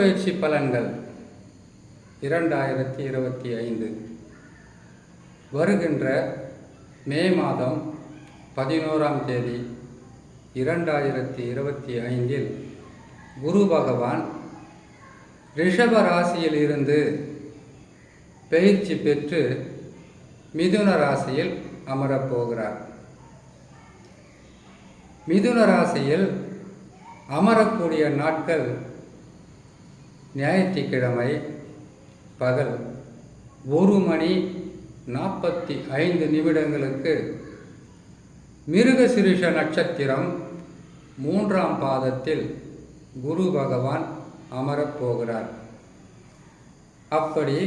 பயிற்சி பலன்கள். இரண்டாயிரத்தி இருபத்தி ஐந்து. வருகின்ற மே மாதம் பதினோராம் தேதி இரண்டாயிரத்தி இருபத்தி ஐந்தில் குரு பகவான் ரிஷப ராசியில் இருந்து பயிற்சி பெற்று மிதுன ராசியில் அமரப்போகிறார் மிதுன ராசியில் அமரக்கூடிய நாட்கள் ஞாயிற்றுக்கிழமை பகல் ஒரு மணி நாற்பத்தி ஐந்து நிமிடங்களுக்கு மிருகசிருஷ நட்சத்திரம் மூன்றாம் பாதத்தில் குரு பகவான் அமரப் போகிறார். அப்படி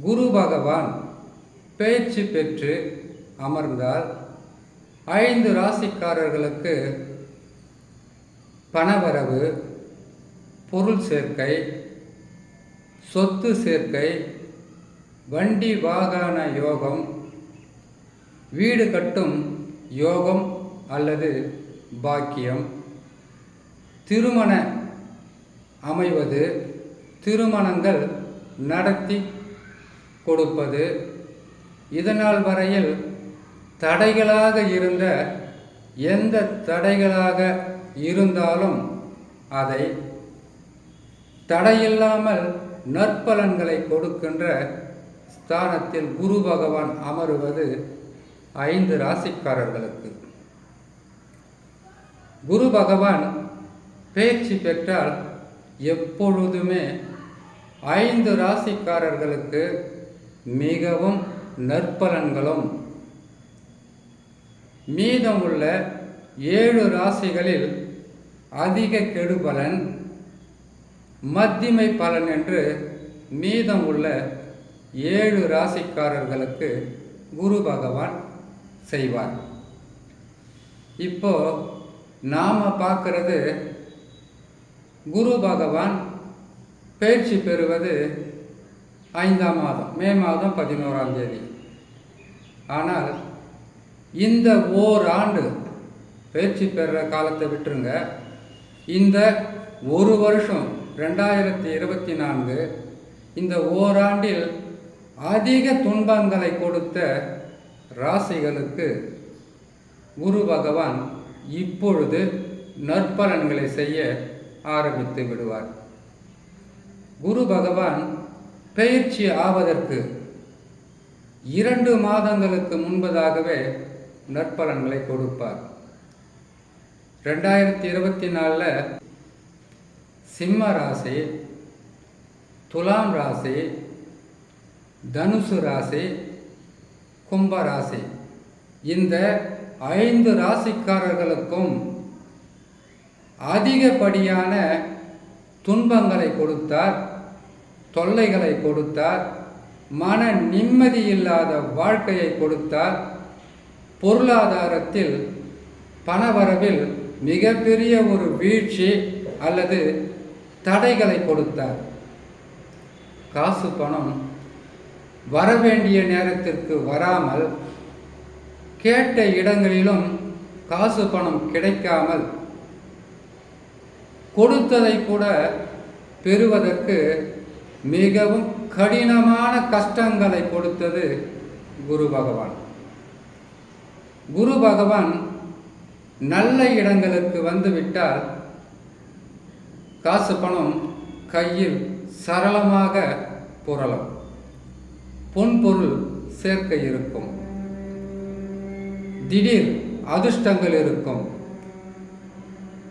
குரு பகவான் பேச்சு பெற்று அமர்ந்தால் ஐந்து ராசிக்காரர்களுக்கு பணவரவு பொருள் சேர்க்கை சொத்து சேர்க்கை வண்டி வாகன யோகம் வீடு கட்டும் யோகம் அல்லது பாக்கியம் திருமண அமைவது திருமணங்கள் நடத்தி கொடுப்பது இதனால் வரையில் தடைகளாக இருந்த எந்த தடைகளாக இருந்தாலும் அதை தடையில்லாமல் நற்பலன்களை கொடுக்கின்ற ஸ்தானத்தில் குரு பகவான் அமருவது ஐந்து ராசிக்காரர்களுக்கு. குரு பகவான் பேச்சு பெற்றால் எப்பொழுதுமே ஐந்து ராசிக்காரர்களுக்கு மிகவும் நற்பலன்களும். மீதமுள்ள ஏழு ராசிகளில் அதிக கெடுபலன் மத்திமை பலன் என்று மீதம் உள்ள ஏழு ராசிக்காரர்களுக்கு குரு பகவான் செய்வார். இப்போ நாம் பார்க்கறது குரு பகவான் பயிற்சி பெறுவது ஐந்தாம் மாதம் மே மாதம் பதினோராம் தேதி. ஆனால் இந்த ஓராண்டு பயிற்சி பெறுற காலத்தை விட்டுருங்க. இந்த ஒரு வருஷம் ரெண்டாயிரத்தி இருபத்தி நான்கு இந்த ஓராண்டில் அதிக துன்பங்களை கொடுத்த ராசிகளுக்கு குரு பகவான் இப்பொழுது நற்பலன்களை செய்ய ஆரம்பித்து விடுவார். குரு பகவான் பயிற்சி ஆவதற்கு இரண்டு மாதங்களுக்கு முன்பதாகவே நற்பலன்களை கொடுப்பார். ரெண்டாயிரத்தி இருபத்தி நாலில் சிம்ம ராசி துலாம் ராசி தனுசு ராசி கும்ப ராசி. இந்த ஐந்து ராசிக்காரர்களுக்கும் அதிகப்படியான துன்பங்களை கொடுத்தார் தொல்லைகளை கொடுத்தார் மன நிம்மதி இல்லாத வாழ்க்கையை கொடுத்தார். பொருளாதாரத்தில் பணவரவில் மிகப்பெரிய ஒரு வீழ்ச்சி அல்லது தடைகளை கொடுத்தார். காசு பணம் வரவேண்டிய நேரத்திற்கு வராமல் கேட்ட இடங்களிலும் காசு பணம் கிடைக்காமல் கொடுத்ததை கூட பெறுவதற்கு மிகவும் கடினமான கஷ்டங்களை கொடுத்தது குரு பகவான். குரு பகவான் நல்ல இடங்களுக்கு வந்துவிட்டால் காசு பணம் கையில் சரளமாக புரளும். பொன்பொருள் சேர்க்க இருக்கும். திடீர் அதிர்ஷ்டங்கள் இருக்கும்.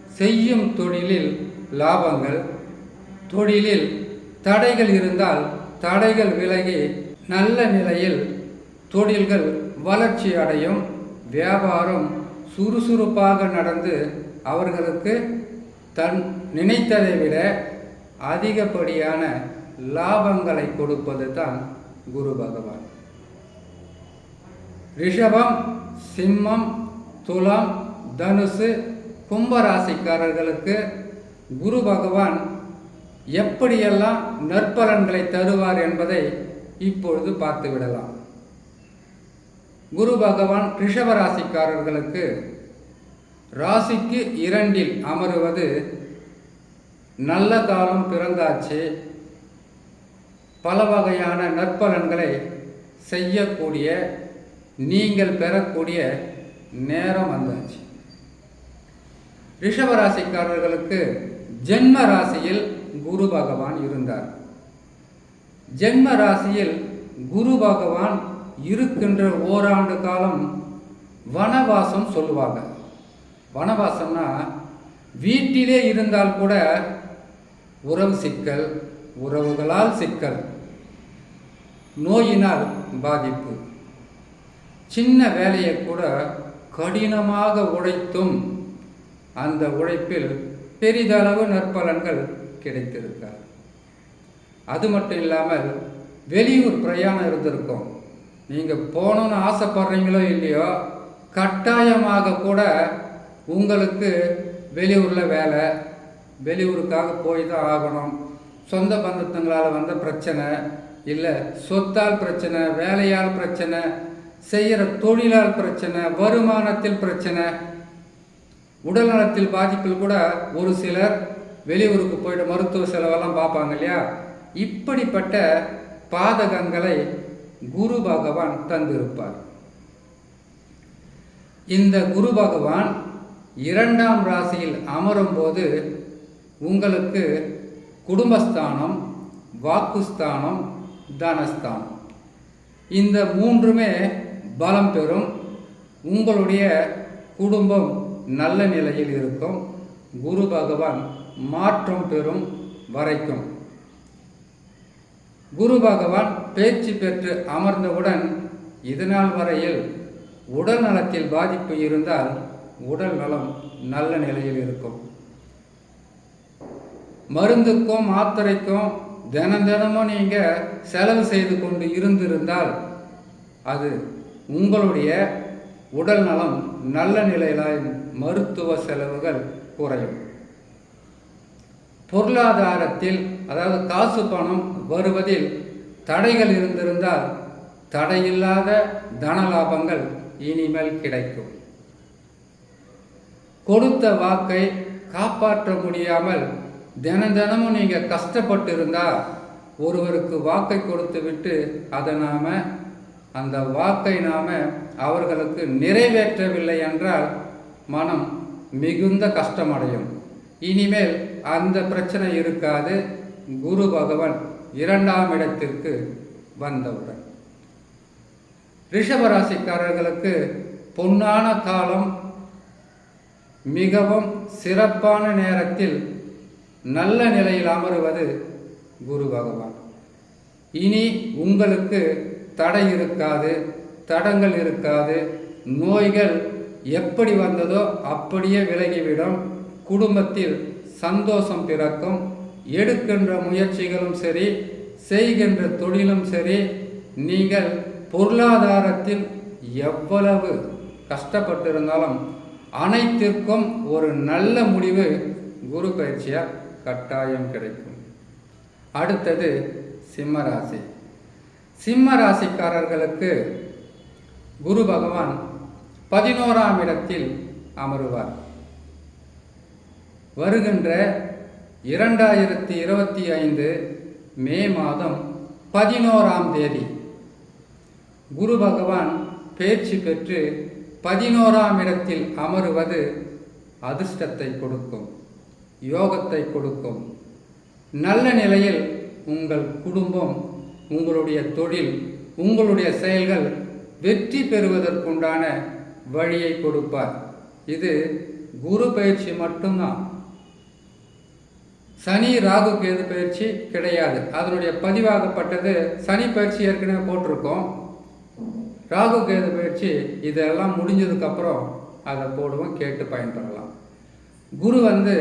செய்யும் தொழிலில் லாபங்கள் தொழிலில் தடைகள் இருந்தால் தடைகள் விலகி நல்ல நிலையில் தொழில்கள் வளர்ச்சி அடையும். வியாபாரம் சுறுசுறுப்பாக நடந்து அவர்களுக்கு தன் நினைத்ததை விட அதிகப்படியான லாபங்களை கொடுப்பது தான் குரு பகவான். ரிஷபம் சிம்மம் துலாம் தனுசு கும்பராசிக்காரர்களுக்கு குரு பகவான் எப்படியெல்லாம் நற்பலன்களை தருவார் என்பதை இப்பொழுது பார்த்து விடலாம். குரு பகவான் ரிஷபராசிக்காரர்களுக்கு ராசிக்கு இரண்டில் அமருவது நல்ல காலம் பிறந்தாச்சு. பல வகையான நற்பலன்களை செய்யக்கூடிய நீங்கள் பெறக்கூடிய நேரம் வந்தாச்சு. ரிஷபராசிக்காரர்களுக்கு ஜென்ம ராசியில் குரு பகவான் இருந்தார். ஜென்ம ராசியில் குரு பகவான் இருக்கின்ற ஓராண்டு காலம் வனவாசம் சொல்லுவாங்க. வனவாசம்னா வீட்டிலே இருந்தால் கூட உறவு சிக்கல் உறவுகளால் சிக்கல். நோயினால் பாதிப்பு. சின்ன வேலையை கூட கடினமாக உழைத்தும் அந்த உழைப்பில் பெரிதளவு நற்பலன்கள் கிடைத்திருக்கார் அது மட்டும் இல்லாமல் வெளியூர் பிரயாணம் இருந்திருக்கும். நீங்கள் போகணுன்னு ஆசைப்படுறீங்களோ இல்லையோ கட்டாயமாக கூட உங்களுக்கு வெளியூரில் வேலை வெளியூருக்காக போய் தான் ஆகணும். சொந்த பந்தத்துங்களால் வந்த பிரச்சனை இல்லை சொத்தால் பிரச்சனை வேலையால் பிரச்சனை செய்கிற தொழிலால் பிரச்சனை வருமானத்தில் பிரச்சனை உடல்நலத்தில் பாதிப்பில் கூட ஒரு சிலர் வெளியூருக்கு போயிட்டு மருத்துவ செலவெல்லாம் பார்ப்பாங்க இல்லையா? இப்படிப்பட்ட பாதகங்களை குரு பகவான் தந்திருப்பார். இந்த குரு பகவான் இரண்டாம் ராசியில் அமரும் போது உங்களுக்கு குடும்பஸ்தானம் வாக்குஸ்தானம் தனஸ்தானம். இந்த மூன்றுமே பலம் பெறும். உங்களுடைய குடும்பம் நல்ல நிலையில் இருக்கும். குரு பகவான் மாற்றம் பெறும் வரைக்கும். குரு பகவான் பேச்சு பெற்று அமர்ந்தவுடன் இதனால் வரையில் உடல் நலத்தில் பாதிப்பு இருந்தால் உடல் நலம் நல்ல நிலையில் இருக்கும். மருந்துக்கும் மாத்திரைக்கும் தினம் தினமும் நீங்கள் செலவு செய்து கொண்டு இருந்திருந்தால் அது உங்களுடைய உடல் நலம் நல்ல நிலையில் மருத்துவ செலவுகள் குறையும். பொருளாதாரத்தில் அதாவது காசு பணம் வருவதில் தடைகள் இருந்திருந்தால் தடையில்லாத தன லாபங்கள் இனிமேல் கிடைக்கும். கொடுத்த வாக்கை காப்பாற்ற முடியாமல் தினம் தினமும் நீங்கள் கஷ்டப்பட்டு இருந்தால் ஒருவருக்கு வாக்கை கொடுத்து விட்டு அதை நாம் அந்த வாக்கை நாம் அவர்களுக்கு நிறைவேற்றவில்லை என்றால் மனம் மிகுந்த கஷ்டமடையும். இனிமேல் அந்த பிரச்சனை இருக்காது. குரு பகவான் இரண்டாம் இடத்திற்கு வந்தவுடன். ரிஷபராசிக்காரர்களுக்கு பொன்னான காலம் மிகவும் சிறப்பான நேரத்தில் நல்ல நிலையில் அமருவது குரு பகவான். இனி உங்களுக்கு தடை இருக்காது தடங்கள் இருக்காது. நோய்கள் எப்படி வந்ததோ அப்படியே விலகிவிடும். குடும்பத்தில் சந்தோஷம் பிறக்கும். எடுக்கின்ற முயற்சிகளும் சரி செய்கின்ற தொழிலும் சரி நீங்கள் பொருளாதாரத்தில் எவ்வளவு கஷ்டப்பட்டிருந்தாலும் அனைத்திற்கும் ஒரு நல்ல முடிவு குரு பயிற்சியாக கட்டாயம் கிடைக்கும். அடுத்தது சிம்மராசி. சிம்ம ராசிக்காரர்களுக்கு குரு பகவான் பதினோராம் இடத்தில் அமருவார். வருகின்ற இரண்டாயிரத்தி இருபத்தி ஐந்து மே மாதம் பதினோராம் தேதி குரு பகவான் பேச்சு பெற்று பதினோராம் இடத்தில் அமருவது அதிர்ஷ்டத்தை கொடுக்கும். யோகத்தை கொடுக்கும். நல்ல நிலையில் உங்கள் குடும்பம் உங்களுடைய தொழில் உங்களுடைய செயல்கள் வெற்றி பெறுவதற்குண்டான வழியை கொடுப்பார். இது குரு பயிற்சி மட்டும்தான். சனி ராகு கேது பயிற்சி கிடையாது. அதனுடைய பதிவாகப்பட்டது சனி பயிற்சி ஏற்கனவே போட்டிருக்கோம். ராகு கேது பயிற்சி இதெல்லாம் முடிஞ்சதுக்கப்புறம் அதை போடுவோம் கேட்டு பயன்பெறலாம். குரு வந்து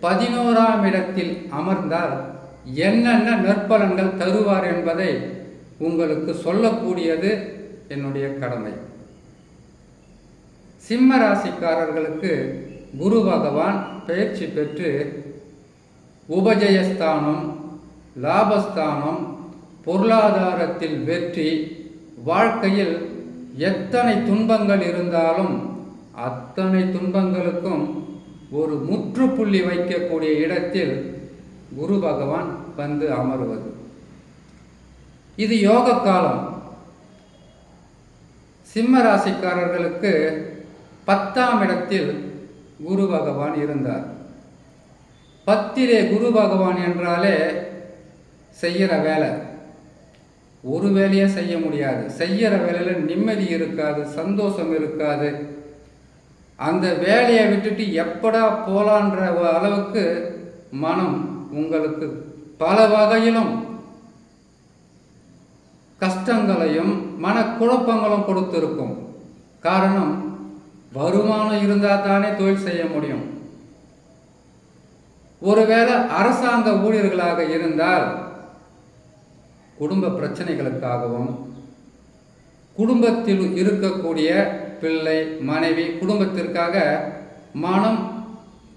பதினோராம் இடத்தில் அமர்ந்தால் என்னென்ன நற்பலன்கள் தருவார் என்பதை உங்களுக்கு சொல்லக்கூடியது என்னுடைய கடமை. சிம்ம ராசிக்காரர்களுக்கு குரு பகவான் பயிற்சி பெற்று உபஜயஸ்தானம் லாபஸ்தானம் பொருளாதாரத்தில் வெற்றி வாழ்க்கையில் எத்தனை துன்பங்கள் இருந்தாலும் அத்தனை துன்பங்களுக்கும் ஒரு முற்றுப்புள்ளி வைக்கக்கூடிய இடத்தில் குரு பகவான் வந்து அமருவது. இது யோக காலம். சிம்ம ராசிக்காரர்களுக்கு பத்தாம் இடத்தில் குரு பகவான் இருந்தார். பத்திலே குரு பகவான் என்றாலே செய்கிற வேலை. ஒரு வேலையை செய்ய முடியாது. செய்கிற வேலையில் நிம்மதி இருக்காது சந்தோஷம் இருக்காது. அந்த வேலையை விட்டுட்டு எப்படா போகலான்ற அளவுக்கு மனம் உங்களுக்கு பல வகையிலும் கஷ்டங்களையும் மனக்குழப்பங்களும் கொடுத்துருக்கும். காரணம் வருமானம் இருந்தால் தானே தொழில் செய்ய முடியும். ஒருவேளை அரசாங்க ஊழியர்களாக இருந்தால் குடும்ப பிரச்சனைகளுக்காகவும் குடும்பத்தில் இருக்கக்கூடிய பிள்ளை மனைவி குடும்பத்திற்காக மனம்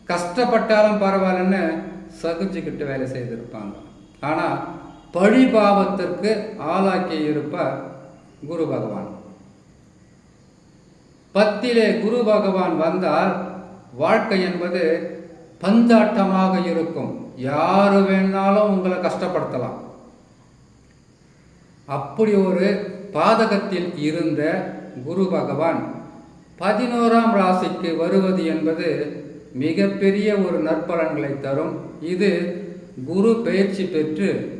கஷ்டப்பட்டாலும் பரவாயில்லன்னு சகிச்சுக்கிட்டு வேலை செய்திருப்பாங்க. ஆனால் பழிபாவத்திற்கு ஆளாக்கி இருப்பார் குரு பகவான். பத்திலே குரு பகவான் வந்தால் வாழ்க்கை என்பது பந்தாட்டமாக இருக்கும். யாரு வேணாலும் உங்களை கஷ்டப்படுத்தலாம். அப்படி ஒரு பாதகத்தில் இருந்த குரு பகவான். பதினோராம் ராசிக்கு வருவது என்பது மிகப்பெரிய ஒரு நற்பலன்களை தரும். இது குரு பயிற்சி பெற்று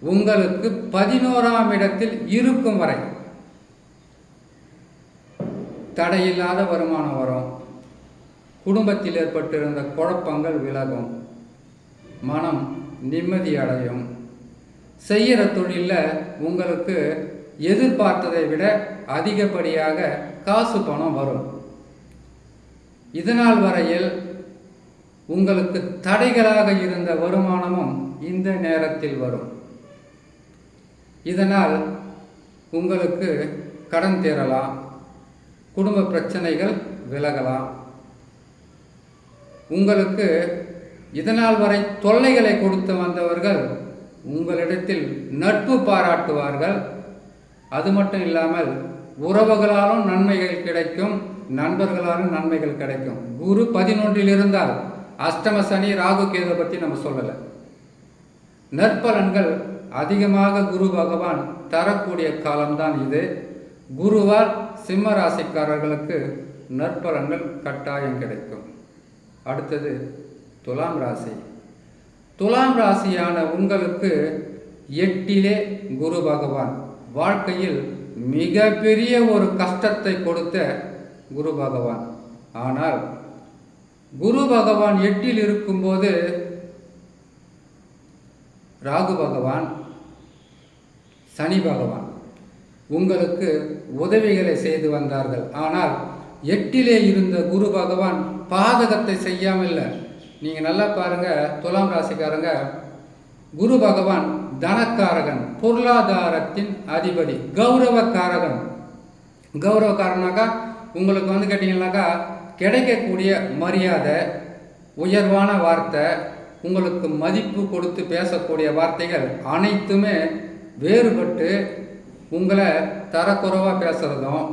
உங்களுக்கு பதினோராம் இடத்தில் இருக்கும் வரை தடையில்லாத வருமானம் வரும். குடும்பத்தில் ஏற்பட்டிருந்த குழப்பங்கள் விலகும். மனம் நிம்மதி அடையும். செய்கிற தொழிலில் உங்களுக்கு எதிர்பார்த்ததை விட அதிகப்படியாக காசு பணம் வரும். இதனால் வரையில் உங்களுக்கு தடைகளாக இருந்த வருமானமும் இந்த நேரத்தில் வரும். இதனால் உங்களுக்கு கடன் தீரலாம் குடும்ப பிரச்சனைகள் விலகலாம். உங்களுக்கு இதனால் வரை தொல்லைகளை கொடுத்து வந்தவர்கள் உங்களிடத்தில் நட்பு பாராட்டுவார்கள். அது மட்டும் இல்லாமல் உறவுகளாலும் நன்மைகள் கிடைக்கும் நண்பர்களாலும் நன்மைகள் கிடைக்கும். குரு பதினொன்றில் இருந்தால் அஷ்டம சனி ராகு கேது பற்றி நம்ம சொல்லலை. நற்பலன்கள் அதிகமாக குரு பகவான் தரக்கூடிய காலம்தான் இது. குருவால் சிம்ம ராசிக்காரர்களுக்கு நற்பலன்கள் கட்டாயம் கிடைக்கும். அடுத்தது துலாம் ராசி. துலாம் ராசியான உங்களுக்கு எட்டிலே குரு பகவான் வாழ்க்கையில் மிகப்பெரிய ஒரு கஷ்டத்தை கொடுத்த குரு பகவான். ஆனால் குரு பகவான் எட்டில் இருக்கும்போது ராகு பகவான் சனி பகவான் உங்களுக்கு உதவிகளை செய்து வந்தார்கள். ஆனால் எட்டிலே இருந்த குரு பகவான் பாதகத்தை செய்யாமல் இல்லை. நீங்கள் நல்லா பாருங்க துலாம் ராசிக்காரங்க குரு பகவான் தனக்காரகன் பொருளாதாரத்தின் அதிபதி கௌரவக்காரகன். கௌரவக்காரனாக்கா உங்களுக்கு வந்து கேட்டிங்கன்னாக்கா கிடைக்கக்கூடிய மரியாதை உயர்வான வார்த்தை உங்களுக்கு மதிப்பு கொடுத்து பேசக்கூடிய வார்த்தைகள் அனைத்துமே வேறுபட்டு உங்களை தரக்குறைவாக பேசுகிறதும்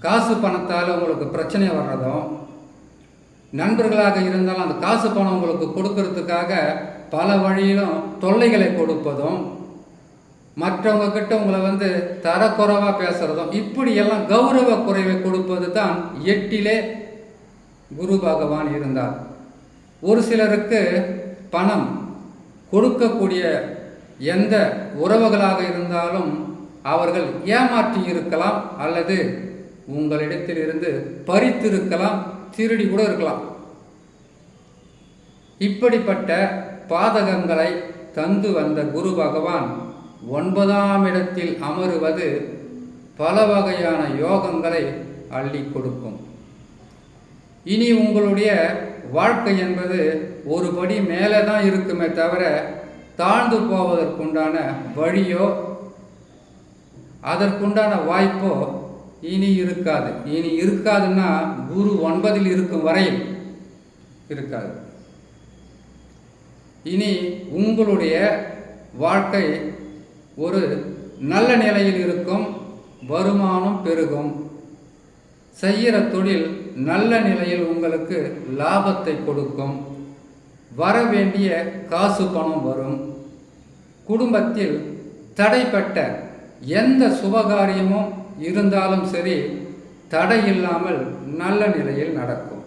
காசு பணத்தால் உங்களுக்கு பிரச்சனை வர்றதும் நண்பர்களாக இருந்தாலும் அந்த காசு பணம் உங்களுக்கு கொடுக்கறதுக்காக பல வழியிலும் தொல்லைகளை கொடுப்பதும் மற்றவங்க கிட்ட உங்களை வந்து தரக்குறைவாக பேசுகிறதும் இப்படியெல்லாம் கௌரவ குறைவை கொடுப்பது தான் எட்டிலே குரு பகவான் இருந்தார். ஒரு சிலருக்கு பணம் கொடுக்கக்கூடிய எந்த உறவுகளாக இருந்தாலும் அவர்கள் ஏமாற்றி இருக்கலாம் அல்லது உங்களிடத்தில் இருந்து பறித்திருக்கலாம் திருடி கூட இருக்கலாம். இப்படிப்பட்ட பாதகங்களை தந்து வந்த குரு பகவான் ஒன்பதாம் இடத்தில் அமருவது பல வகையான யோகங்களை அள்ளி கொடுக்கும். இனி உங்களுடைய வாழ்க்கை என்பது ஒரு படி மேலே தான் இருக்குமே தவிர தாழ்ந்து போவதற்குண்டான வழியோ அதற்குண்டான வாய்ப்போ இனி இருக்காது. இனி இருக்காதுன்னா குரு ஒன்பதில் இருக்கும் வரையில் இருக்காது. இனி உங்களுடைய வாழ்க்கை ஒரு நல்ல நிலையில் இருக்கும் வருமானம் பெருகும். செய்கிற தொழில் நல்ல நிலையில் உங்களுக்கு லாபத்தை கொடுக்கும். வர வேண்டிய காசு பணம் வரும். குடும்பத்தில் தடைப்பட்ட எந்த சுபகாரியமும் இருந்தாலும் சரி தடை இல்லாமல் நல்ல நிலையில் நடக்கும்.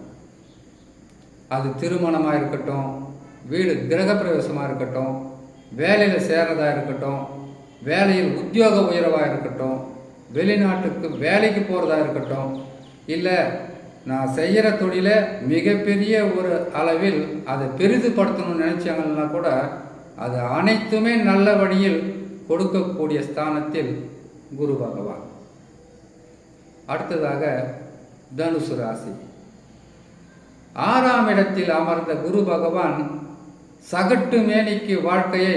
அது திருமணமாக இருக்கட்டும் வீடு கிரகப்பிரவேசமாக இருக்கட்டும் வேலையில் சேர்றதாக இருக்கட்டும் வேலையில் உத்தியோக உயர்வாக இருக்கட்டும் வெளிநாட்டுக்கு வேலைக்கு போகிறதா இருக்கட்டும் இல்லை நான் செய்கிற தொழிலை மிகப்பெரிய ஒரு அளவில் அதை பெரிதுபடுத்தணும்னு நினச்சாங்கன்னா கூட அது அனைத்துமே நல்ல வழியில் கொடுக்கக்கூடிய ஸ்தானத்தில் குரு பகவான். அடுத்ததாக தனுசு ராசி. ஆறாம் இடத்தில் அமர்ந்த குரு பகவான் சகட்டு மேனிக்கு வாழ்க்கையை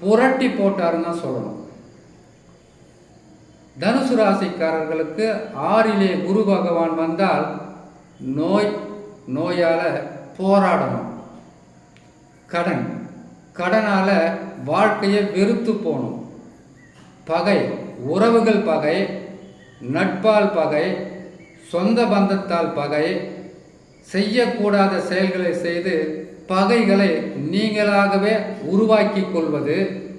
புரட்டி போட்டாருன்னு தான் சொல்லணும். தனுசு ராசிக்காரர்களுக்கு ஆறிலே குரு பகவான் வந்தால் நோய் நோயால் போராடணும். கடன் கடனால் வாழ்க்கையை வெறுத்து போகணும். பகை உறவுகள் பகை நட்பால் பகை சொந்த பந்தத்தால் பகை செய்யக்கூடாத செயல்களை செய்து பகைகளை நீங்களாகவே உருவாக்கி கொள்வது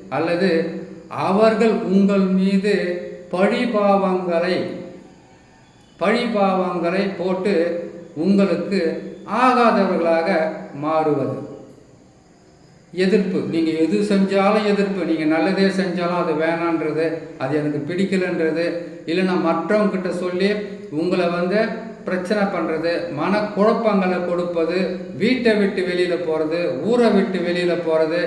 அல்லது அவர்கள் உங்கள் மீது பழிபாவங்களை பழிபாவங்களை போட்டு உங்களுக்கு ஆகாதவர்களாக மாறுவது. எதிர்ப்பு. நீங்கள் எது செஞ்சாலும் எதிர்ப்பு. நீங்கள் நல்லதே செஞ்சாலும் அது வேணான்றது அது எனக்கு பிடிக்கலன்றது இல்லைன்னா மற்றவங்கிட்ட சொல்லி உங்களை வந்து பிரச்சனை பண்ணுறது மனக்குழப்பங்களை கொடுப்பது வீட்டை விட்டு வெளியில் போகிறது ஊரை விட்டு வெளியில் போகிறது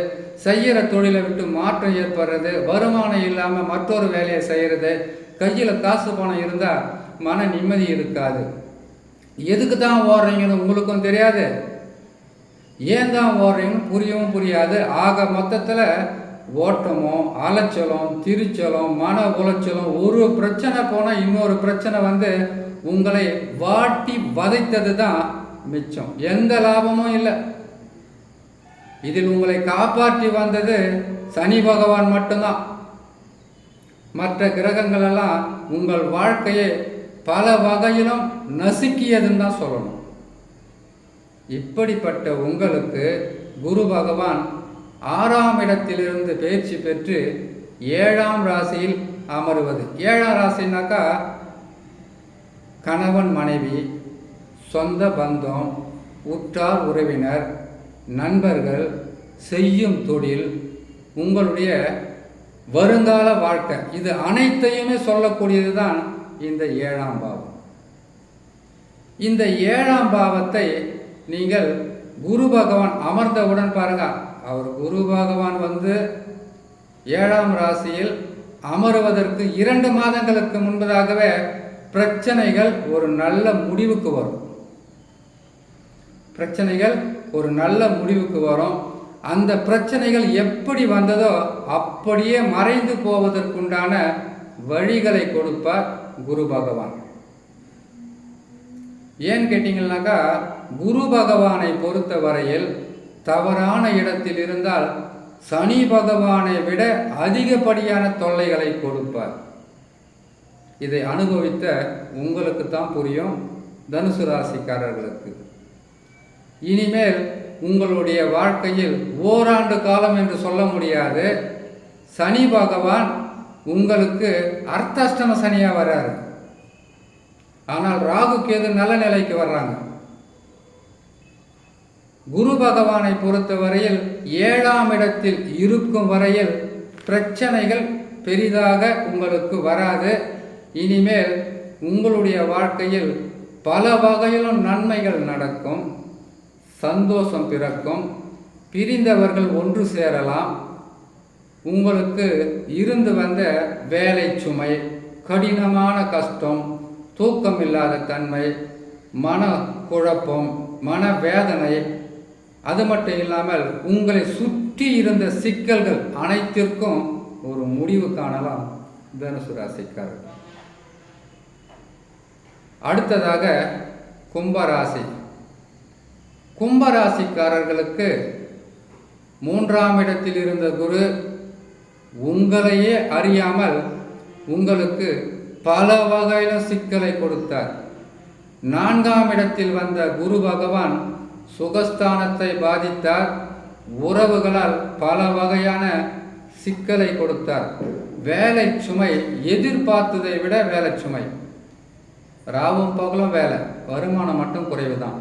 செய்கிற தொழிலை விட்டு மாற்றம் ஏற்படுறது வருமானம் இல்லாமல் மற்றொரு வேலையை செய்கிறது கையில் காசு பணம் இருந்தால் மன நிம்மதி இருக்காது. எதுக்கு தான் ஓடுறீங்கன்னு உங்களுக்கும் தெரியாது. ஏன் தான் ஓடுறீங்கன்னு புரியவும் புரியாது. ஆக மொத்தத்தில் ஓட்டமும் அலைச்சலும் திருச்சலும் மன உளைச்சலும் ஒரு பிரச்சனை போனால் இன்னொரு பிரச்சனை வந்து உங்களை வாட்டி வதைத்தது தான் மிச்சம். எந்த லாபமும் இல்லை. இதில் உங்களை காப்பாற்றி வந்தது சனி பகவான் மட்டும்தான். மற்ற கிரகங்களெல்லாம் உங்கள் வாழ்க்கையை பல வகையிலும் நசுக்கியதுன்னு தான் சொல்லணும். இப்படிப்பட்ட உங்களுக்கு குரு பகவான் ஆறாம் இடத்திலிருந்து பயிற்சி பெற்று ஏழாம் ராசியில் அமருவது. ஏழாம் ராசினாக்கா கணவன் மனைவி சொந்த பந்தம் உற்றார் உறவினர் நண்பர்கள் செய்யும் தொழில் உங்களுடைய வருங்கால வாழ்க்கை. இது அனைத்தையுமே சொல்லக்கூடியது தான் இந்த ஏழாம் பாவம். இந்த ஏழாம் பாவத்தை நீங்கள் குரு பகவான் அமர்ந்தவுடன் பாருங்க. அவர் குரு பகவான் வந்து ஏழாம் ராசியில் அமருவதற்கு இரண்டு மாதங்களுக்கு முன்பதாகவே பிரச்சனைகள் ஒரு நல்ல முடிவுக்கு வரும். பிரச்சனைகள் ஒரு நல்ல முடிவுக்கு வரும். அந்த பிரச்சனைகள் எப்படி வந்ததோ அப்படியே மறைந்து போவதற்குண்டான வழிகளை கொடுப்பார் குரு பகவான். ஏன் கேட்டீங்கன்னாக்கா குரு பகவானை பொறுத்த வரையில் தவறான இடத்தில் இருந்தால் சனி பகவானை விட அதிகப்படியான தொல்லைகளை கொடுப்பார். இதை அனுபவித்த உங்களுக்கு தான் புரியும் தனுசு ராசிக்காரர்களுக்கு. இனிமேல் உங்களுடைய வாழ்க்கையில் ஓராண்டு காலம் என்று சொல்ல முடியாது. சனி பகவான் உங்களுக்கு அர்த்தாஷ்டம சனியாக வர்றாரு ஆனால் ராகு கேது நல்ல நிலைக்கு வர்றாங்க. குரு பகவானை பொறுத்தவரையில் ஏழாம் இடத்தில் இருக்கும் வரையில் பிரச்சனைகள் பெரிதாக உங்களுக்கு வராது. இனிமேல் உங்களுடைய வாழ்க்கையில் பல வகையிலும் நன்மைகள் நடக்கும் சந்தோஷம் பிறக்கும் பிரிந்தவர்கள் ஒன்று சேரலாம். உங்களுக்கு இருந்து வந்த வேலை சுமை கடினமான கஷ்டம் தூக்கம் இல்லாத தன்மை மன குழப்பம் மன வேதனை அது மட்டும் இல்லாமல் உங்களை சுற்றி இருந்த சிக்கல்கள் அனைத்திற்கும் ஒரு முடிவு காணலாம். தனுசு ராசிக்காரர் அடுத்ததாக கும்பராசி. கும்பராசிக்காரர்களுக்கு மூன்றாம் இடத்தில் இருந்த குரு உங்களையே அறியாமல் உங்களுக்கு பல வகையில சிக்கலை கொடுத்தார். நான்காம் இடத்தில் வந்த குரு பகவான் சுகஸ்தானத்தை பாதித்தார். உறவுகளால் பல வகையான சிக்கலை கொடுத்தார். வேலை சுமை எதிர்பார்த்ததை விட வேலை சுமை ராவும் பகலும் வேலை. வருமானம் மட்டும் குறைவு தான்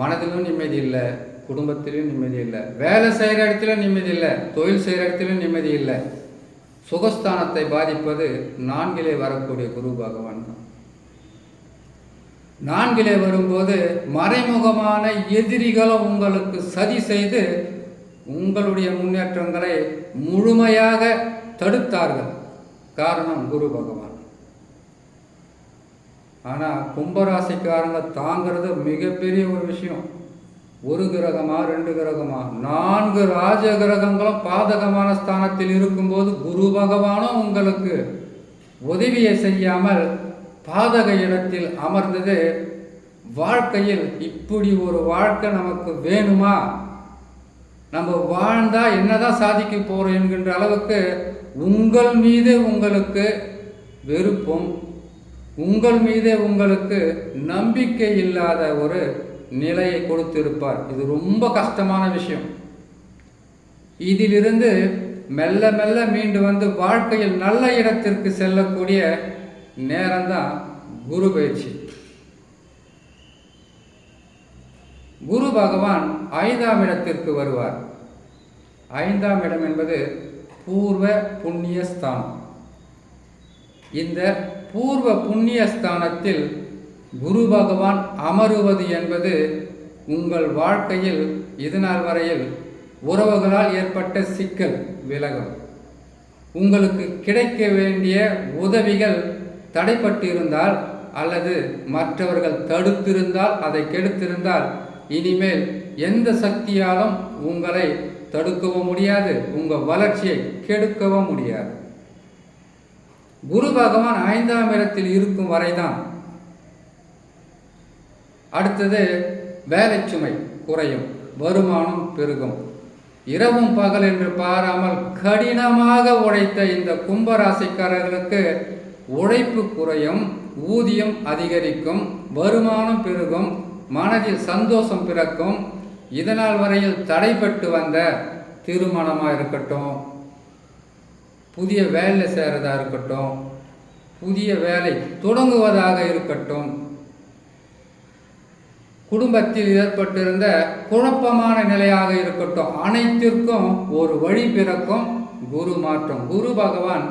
மனதிலும் நிம்மதி இல்லை குடும்பத்திலும் நிம்மதி இல்லை வேலை செய்கிற இடத்துல நிம்மதி இல்லை தொழில் செய்கிற இடத்துலையும் நிம்மதி இல்லை. சுகஸ்தானத்தை பாதிப்பது நான்கிலே வரக்கூடிய குரு பகவான் தான். நான்கிலே வரும்போது மறைமுகமான எதிரிகளும் உங்களுக்கு சதி செய்து உங்களுடைய முன்னேற்றங்களை முழுமையாக தடுத்தார்கள். காரணம் குரு பகவான். ஆனால் கும்பராசிக்காரங்க தாங்கிறது மிகப்பெரிய ஒரு விஷயம். ஒரு கிரகமா ரெண்டு கிரகமா நான்கு ராஜ கிரகங்களும் பாதகமான ஸ்தானத்தில் இருக்கும்போது குரு பகவானும் உங்களுக்கு உதவியை செய்யாமல் பாதக இடத்தில் அமர்ந்தது வாழ்க்கையில் இப்படி ஒரு வாழ்க்கை நமக்கு வேணுமா? நம்ம வாழ்ந்தால் என்னதான் சாதிக்க போகிறோம் என்கின்ற அளவுக்கு உங்கள் மீது உங்களுக்கு வெறுப்பும் உங்கள் மீதே உங்களுக்கு நம்பிக்கை இல்லாத ஒரு நிலையை கொடுத்திருப்பார். இது ரொம்ப கஷ்டமான விஷயம். இதிலிருந்து மெல்ல மெல்ல மீண்டு வந்து வாழ்க்கையில் நல்ல இடத்திற்கு செல்லக்கூடிய நேரம்தான் குரு பயிற்சி. குரு பகவான் ஐந்தாம் இடத்திற்கு வருவார். ஐந்தாம் இடம் என்பது பூர்வ புண்ணிய ஸ்தானம். இந்த பூர்வ புண்ணிய ஸ்தானத்தில் குரு பகவான் அமருவது என்பது உங்கள் வாழ்க்கையில் இதுநாள் வரையில் உறவுகளால் ஏற்பட்ட சிக்கல் விலகும் உங்களுக்கு கிடைக்க வேண்டிய உதவிகள் தடைப்பட்டு இருந்தால் அல்லது மற்றவர்கள் தடுத்திருந்தால் அதை கெடுத்திருந்தால் இனிமேல் எந்த சக்தியாலும் உங்களை தடுக்கவும் முடியாது உங்கள் வளர்ச்சியை கெடுக்கவும் முடியாது. குரு பகவான் ஐந்தாம் இடத்தில் இருக்கும் வரைதான். அடுத்தது வேலை சுமை குறையும் வருமானம் பெருகும். இரவும் பகல் என்று பாராமல் கடினமாக உழைத்த இந்த கும்பராசிக்காரர்களுக்கு உழைப்பு குறையும் ஊதியம் அதிகரிக்கும் வருமானம் பெருகும் மனதில் சந்தோஷம் பிறக்கும். இதனால் வரையில் தடைப்பட்டு வந்த திருமணமாக இருக்கட்டும் புதிய வேலை செய்கிறதா இருக்கட்டும் புதிய வேலை தொடங்குவதாக இருக்கட்டும். குடும்பத்தில் ஏற்பட்டிருந்த குழப்பமான நிலையாக இருக்கட்டும். அனைத்திற்கும் ஒரு வழி பிறக்கும் குரு மாற்றம். குரு பகவான்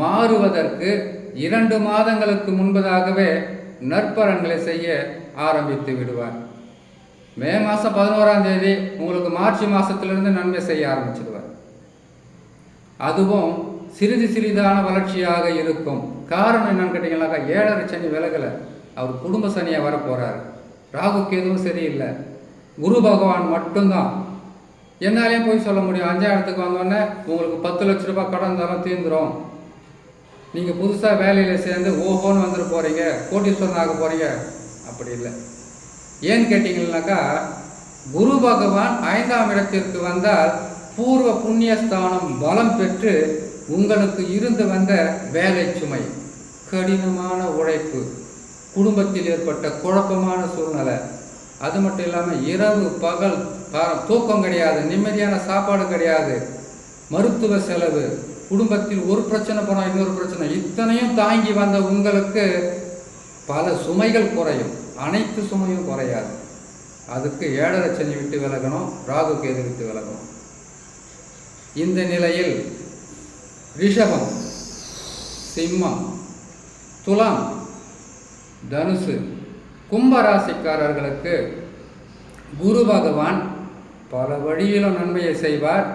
மாறுவதற்கு இரண்டு மாதங்களுக்கு முன்பதாகவே நற்பலன்களை செய்ய ஆரம்பித்து விடுவார். மே மாதம் பதினோராம் தேதி உங்களுக்கு மார்ச் மாதத்திலிருந்து நன்மை செய்ய ஆரம்பிச்சிடுவார். அதுவும் சிறிது சிறிதான வளர்ச்சியாக இருக்கும். காரணம் என்னன்னு கேட்டிங்கனாக்கா ஏழரை சனி விலகலை. அவர் குடும்ப சனியாக வர போகிறார் ராகுக்கு எதுவும் சரியில்லை. குரு பகவான் மட்டும்தான். என்னாலேயும் போய் சொல்ல முடியும். அஞ்சாம் இடத்துக்கு வந்தோடனே உங்களுக்கு பத்து லட்ச ரூபாய் கடன் தரம் தீர்ந்துடும் நீங்கள் புதுசாக வேலையில் சேர்ந்து ஓஹோன்னு வந்துட்டு போகிறீங்க கோட்டீஸ்வரன் ஆக போகிறீங்க அப்படி இல்லை. ஏன்னு கேட்டிங்கன்னாக்கா குரு பகவான் ஐந்தாம் இடத்திற்கு வந்தால் பூர்வ புண்ணியஸ்தானம் பலம் பெற்று உங்களுக்கு இருந்து வந்த வேலை சுமை கடினமான உழைப்பு குடும்பத்தில் ஏற்பட்ட குழப்பமான சூழ்நிலை அது மட்டும் இல்லாமல் இரவு பகல் தூக்கம் கிடையாது நிம்மதியான சாப்பாடு கிடையாது மருத்துவ செலவு குடும்பத்தில் ஒரு பிரச்சனை போனால் இன்னொரு பிரச்சனை இத்தனையும் தாங்கி வந்த உங்களுக்கு பல சுமைகள் குறையும். அனைத்து சுமையும் குறையாது. அதுக்கு ஏழரை சனி விட்டு விலகணும் ராகு கேது விட்டு விலகணும். இந்த நிலையில் ரிஷபம் சிம்மம் துலாம் தனுசு கும்பராசிக்காரர்களுக்கு குரு பகவான் பல வழியிலும் நன்மையை செய்வார்.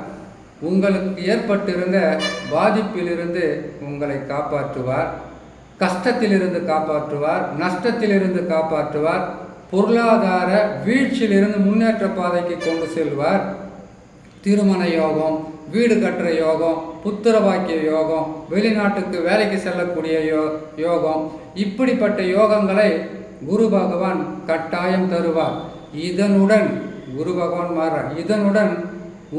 உங்களுக்கு ஏற்பட்டிருந்த பாதிப்பிலிருந்து உங்களை காப்பாற்றுவார். கஷ்டத்திலிருந்து காப்பாற்றுவார். நஷ்டத்திலிருந்து காப்பாற்றுவார். பொருளாதார வீழ்ச்சியிலிருந்து முன்னேற்ற பாதைக்கு கொண்டு செல்வார். திருமண யோகம் வீடு கட்டுற யோகம் புத்திர பாக்கிய யோகம் வெளிநாட்டுக்கு வேலைக்கு செல்லக்கூடிய யோ யோகம். இப்படிப்பட்ட யோகங்களை குரு பகவான் கட்டாயம் தருவார். இதனுடன் குரு பகவான் மாறார் இதனுடன்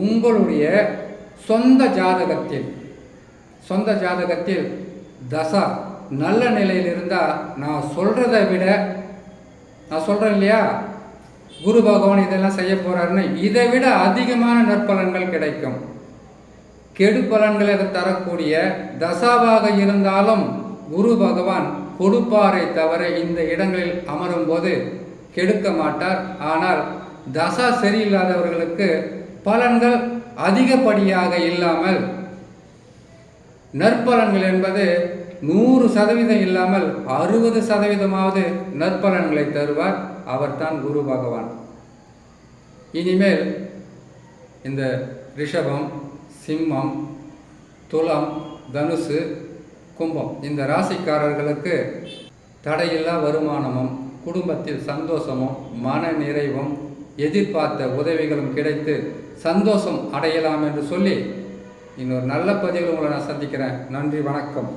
உங்களுடைய சொந்த ஜாதகத்தில் சொந்த ஜாதகத்தில் தசா நல்ல நிலையில் இருந்தால் நான் சொல்கிறத விட நான் சொல்கிறேன் இல்லையா? குரு பகவான் இதெல்லாம் செய்ய போகிறாருன்னு இதை விட அதிகமான நற்பலன்கள் கிடைக்கும். கெடு பலன்களை தரக்கூடிய தசாவாக இருந்தாலும் குரு பகவான் கொடுப்பாரை தவிர இந்த இடங்களில் அமரும் போது கெடுக்க மாட்டார் ஆனால் தசா சரியில்லாதவர்களுக்கு பலன்கள் அதிகப்படியாக இல்லாமல் நற்பலன்கள் என்பது நூறு சதவீதம் இல்லாமல் அறுபது சதவீதமாவது நற்பலன்களை தருவார். அவர்தான் குரு பகவான். இனிமேல் இந்த ரிஷபம் சிம்மம் துலம் தனுசு கும்பம். இந்த ராசிக்காரர்களுக்கு தடையில்லா வருமானமும் குடும்பத்தில் சந்தோஷமும் மன நிறைவும் எதிர்பார்த்த உதவிகளும் கிடைத்து சந்தோஷம் அடையலாம் என்று சொல்லி இன்னொரு நல்ல பதிவில் உங்களை நான் சந்திக்கிறேன். நன்றி வணக்கம்.